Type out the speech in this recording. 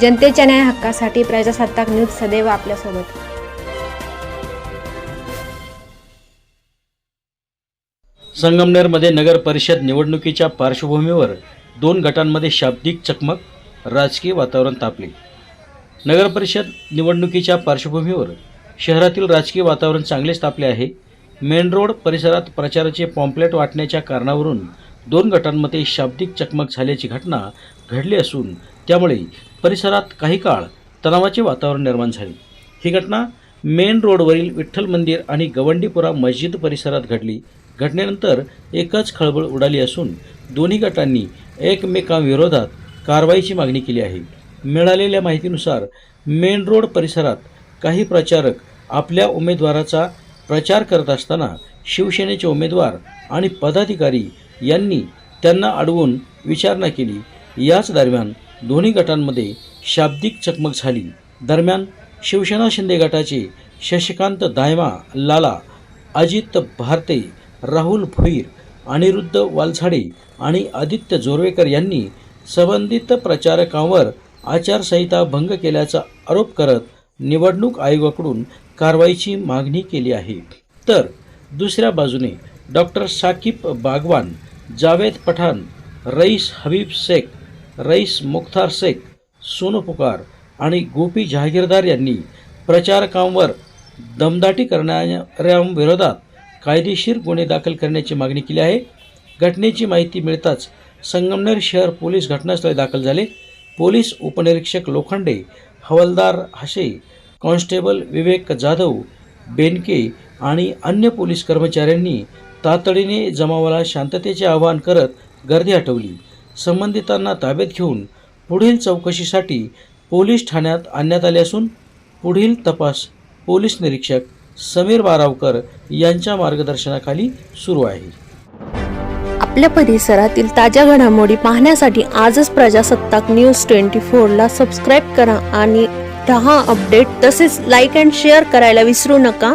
जनतेच्या न्याय हक्कासाठी प्रजासत्ताक न्यूज सदैव आपल्यासोबत. संगमनेरमध्ये नगर परिषद निवडणुकीच्या पार्श्वभूमीवर दोन गटांमध्ये शाब्दिक चकमक राजकीय वातावरण तापले. नगर परिषद निवडणुकीच्या पार्श्वभूमीवर शहरातील राजकीय वातावरण चांगलेच तापले आहे. मेन रोड परिसरात प्रचाराचे पॉम्पलेट वाटण्याच्या कारणावरून दोन गटांमध्ये शाब्दिक चकमक झाल्याची घटना घडली असून त्यामुळे परिसरात काही काळ तणावाचे वातावरण निर्माण झाले. ही घटना मेन रोडवरील विठ्ठल मंदिर आणि गवंडीपुरा मस्जिद परिसरात घडली. घटनेनंतर एकच खळबळ उडाली असून दोन्ही गटांनी एकमेकांविरोधात कारवाईची मागणी केली आहे. मिळालेल्या माहितीनुसार मेन रोड परिसरात काही प्रचारक आपल्या उमेदवाराचा प्रचार करत असताना शिवसेनेचे उमेदवार आणि पदाधिकारी यांनी त्यांना अडवून विचारणा केली. याच दरम्यान दोन्ही गटांमध्ये शाब्दिक चकमक झाली. दरम्यान शिवसेना शिंदे गटाचे शशिकांत दायमा लाला अजित भारते राहुल भोईर अनिरुद्ध वालझाडे आणि आदित्य जोरवेकर यांनी संबंधित प्रचारकांवर आचारसंहिता भंग केल्याचा आरोप करत निवडणूक आयोगाकडून कारवाईची मागणी केली आहे. तर दुसऱ्या बाजूने डॉक्टर साकिब बागवान जावेद पठाण रईस हबीब शेख रईस मुख्तार शेख सोनू पुकार आणि गोपी जहागीरदार यांनी प्रचारकांवर दमदाटी करणाऱ्यांविरोधात कायदेशीर गुन्हे दाखल करण्याची मागणी केली आहे. घटनेची माहिती मिळताच संगमनेर शहर पोलीस घटनास्थळी दाखल झाले. पोलीस उपनिरीक्षक लोखंडे हवालदार हसे कॉन्स्टेबल विवेक जाधव बेनके आणि अन्य पोलीस कर्मचाऱ्यांनी तातडीने जमावाला शांततेचे आवाहन करत गर्दी हटवली संबंधितांना ताब्यात घेऊन पुढील चौकशीसाठी पोलीस ठाण्यात आणण्यात आले असून पुढील तपास पोलीस निरीक्षक समीर बारावकर यांच्या मार्गदर्शनाखाली सुरू आहे. आपल्या परिसरातील ताज्या घडामोडी पाहण्यासाठी आजच प्रजासत्ताक न्यूज ट्वेंटी फोरला सबस्क्राईब करा आणि रहा अपडेट. तसेच लाईक अँड शेअर करायला विसरू नका.